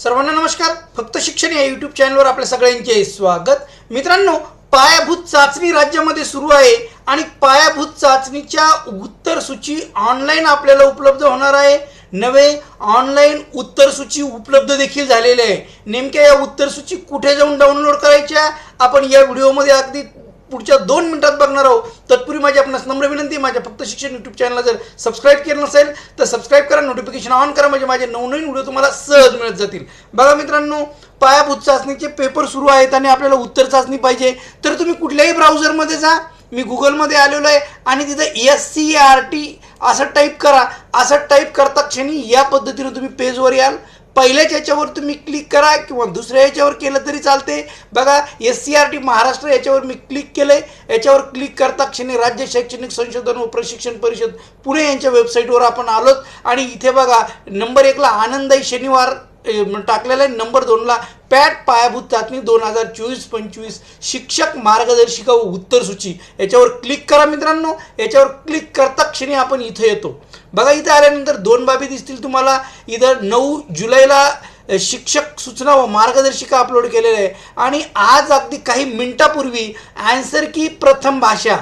सर्वांना नमस्कार. फक्त शिक्षण या यूट्यूब चॅनलवर आपल्या सगळ्यांचे स्वागत. मित्रांनो पायाभूत चाचणी राज्यामध्ये सुरू आहे आणि पायाभूत चाचणीच्या उत्तर सूची ऑनलाईन आपल्याला उपलब्ध होणार आहे. नवे ऑनलाईन उत्तर सूची उपलब्ध देखील झालेले आहे. नेमक्या या उत्तर सूची कुठे जाऊन डाउनलोड करायच्या? आपण या व्हिडिओमध्ये अगदी पुढच्या दोन मिनिटात बघणार आहोत. तत्पूर्वी माझी आपणास नम्र विनंती माझ्या फक्त शिक्षण यूट्यूब चॅनलला जर सबस्क्राईब केलं नसेल तर सबस्क्राईब करा नोटिफिकेशन ऑन करा म्हणजे माझे नवनवीन व्हिडिओ तुम्हाला सहज मिळत जातील. बघा मित्रांनो पायाभूत चाचणीचे पेपर सुरू आहेत आणि आपल्याला उत्तर चाचणी पाहिजे. तर तुम्ही कुठल्याही ब्राउझरमध्ये जा मी गुगलमध्ये आलेलो आहे आणि तिथं एस सी आर टी असं टाईप करा. असं टाईप करता क्षणी या पद्धतीनं तुम्ही पेजवर याल. पहिल्याच याच्यावर तुम्ही क्लिक करा किंवा दुसऱ्या याच्यावर केलं तरी चालते. बघा S C R T Maharashtra याच्यावर मी क्लिक केलं आहे याच्यावर क्लिक करता क्षणी राज्य शैक्षणिक संशोधन व प्रशिक्षण परिषद पुणे यांच्या वेबसाईटवर आपण आलोत. आणि इथे बघा नंबर एकला आनंदाई शनिवार टाकलेला आहे. नंबर दोनला पॅट पायाभूत चाचणी दोन हजार चोवीस पंचवीस शिक्षक मार्गदर्शिका व उत्तर सूची. याच्यावर क्लिक करा मित्रांनो. याच्यावर क्लिक करता क्षणी आपण इथं येतो. बघा इथं आल्यानंतर दोन बाबी दिसतील तुम्हाला. इथं नऊ जुलैला शिक्षक सूचना व मार्गदर्शिका अपलोड केलेलं आहे. आणि आज अगदी काही मिनिटापूर्वी ॲन्सर की प्रथम भाषा.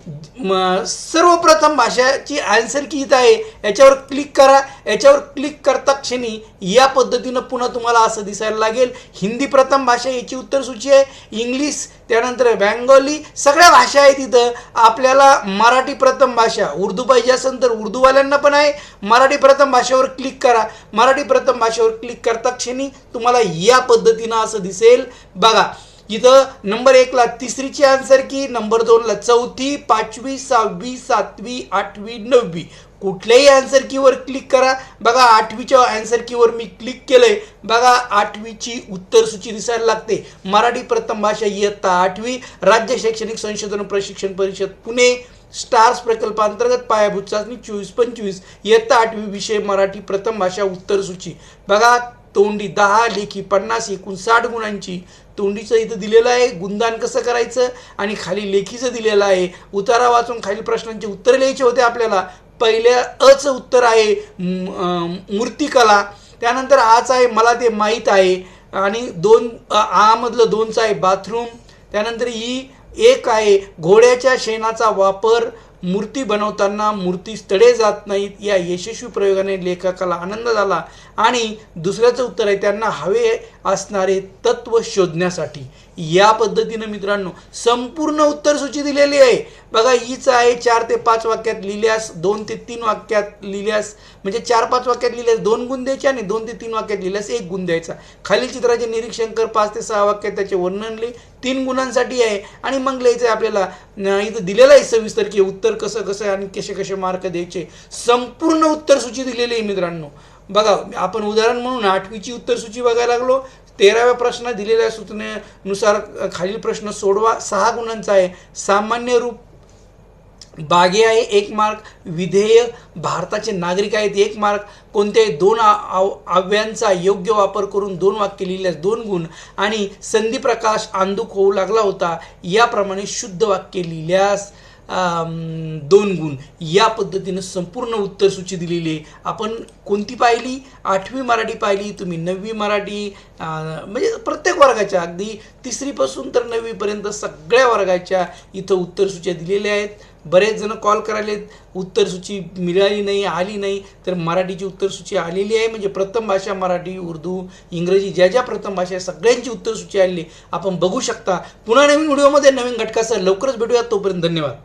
सर्वप्रथम भाषाची आन्सर की इथं आहे याच्यावर क्लिक करा. याच्यावर क्लिक करता क्षणी या पद्धतीनं पुन्हा तुम्हाला असं दिसायला लागेल. हिंदी प्रथम भाषा याची उत्तरसूची आहे. इंग्लिश त्यानंतर बँगोली सगळ्या भाषा आहेत इथं. आपल्याला मराठी प्रथम भाषा उर्दू पाहिजे असेल तर उर्दूवाल्यांना पण आहे. मराठी प्रथम भाषेवर क्लिक करा. मराठी प्रथम भाषेवर क्लिक करता क्षणी तुम्हाला या पद्धतीनं असं दिसेल. बघा इथं नंबर एकला तिसरीची आन्सर की नंबर दोनला चौथी पाचवी सहावी सातवी आठवी नववी. कुठल्याही आन्सर कीवर क्लिक करा. बघा आठवीच्या आन्सर कीवर मी क्लिक केलंय. बघा आठवीची उत्तर सूची दिसायला लागते. मराठी प्रथम भाषा इयत्ता आठवी. राज्य शैक्षणिक संशोधन प्रशिक्षण परिषद पुणे. स्टार्स प्रकल्पांतर्गत पायाभूत चाचणी चोवीस पंचवीस. इयत्ता आठवी विषय मराठी प्रथम भाषा उत्तर सूची बघा तोंडी दहा लेखी पन्नास एकूण साठ गुणांची. तोंडीचं इथं दिलेलं आहे. गुणदान कसं करायचं? आणि खाली लेखीचं दिलेलं आहे. उतारा वाचून खाली प्रश्नांची उत्तरं लिहायचे होते आपल्याला. पहिल्या अचं उत्तर आहे मूर्तिकला. त्यानंतर आच आहे मला ते माहीत आहे. आणि दोन आमधलं दोनचं आहे बाथरूम. त्यानंतर ई एक आहे घोड्याच्या शेणाचा वापर मूर्ती बनवताना मूर्ती तडे जात नाहीत या यशस्वी प्रयोगाने लेखकाला आनंद झाला. आणि दुसऱ्याचं उत्तर आहे त्यांना हवे असणारे तत्व शोधण्यासाठी. या पद्धतीनं मित्रांनो संपूर्ण उत्तर सूची दिलेली आहे. बघा हीच आहे चार ते पाच वाक्यात लिहिल्यास दोन ते तीन वाक्यात लिहिल्यास म्हणजे चार पाच वाक्यात लिहिल्यास दोन गुण द्यायचे आणि दोन ते तीन वाक्यात लिहिल्यास एक गुण द्यायचा. खालील चित्राचे निरीक्षण कर पाच ते सहा वाक्यात त्याचे वर्णन लिहि. तीन गुणांसाठी आहे. आणि मग लिहायचं आहे आपल्याला. इथं दिलेलं आहे सविस्तर की उत्तर कसं कसं आणि कसे कसे मार्क द्यायचे. संपूर्ण उत्तर सूची दिलेली आहे मित्रांनो. बघा आपण उदाहरण म्हणून आठवीची उत्तर सूची बघायला लागलो. तेराव्या प्रश्न दिलेल्या सूचनेनुसार खालील प्रश्न सोडवा. सहा गुणांचा आहे. सामान्य रूप बागे आहे एक मार्क विधेय भारताचे नागरिक आहेत एक मार्क कोणत्याही दोन आव- आव्यांचा योग्य वापर करून दोन वाक्य लिहिल्यास दोन गुण. आणि संधीप्रकाश आंदूक होऊ लागला होता याप्रमाणे शुद्ध वाक्य लिहिल्यास दोन गुण. या पद्धतीनं संपूर्ण उत्तरसूची दिलेली आहे. आपण कोणती पाहिली? आठवी मराठी पाहिली. तुम्ही नववी मराठी म्हणजे प्रत्येक वर्गाच्या. अगदी तिसरीपासून तर नववीपर्यंत सगळ्या वर्गाच्या इथं उत्तरसूच्या दिलेल्या आहेत. बरेच जण कॉल करायले उत्तर सूची मिळाली नाही आली नाही. तर मराठीची उत्तर सूची आलेली आहे. म्हणजे प्रथम भाषा मराठी उर्दू इंग्रजी ज्या ज्या प्रथम भाषा आहे सगळ्यांची उत्तर सूची आलेली आपण बघू शकता. पुन्हा नवीन व्हिडिओमध्ये नवीन घटकासह लवकरच भेटूया. तोपर्यंत धन्यवाद.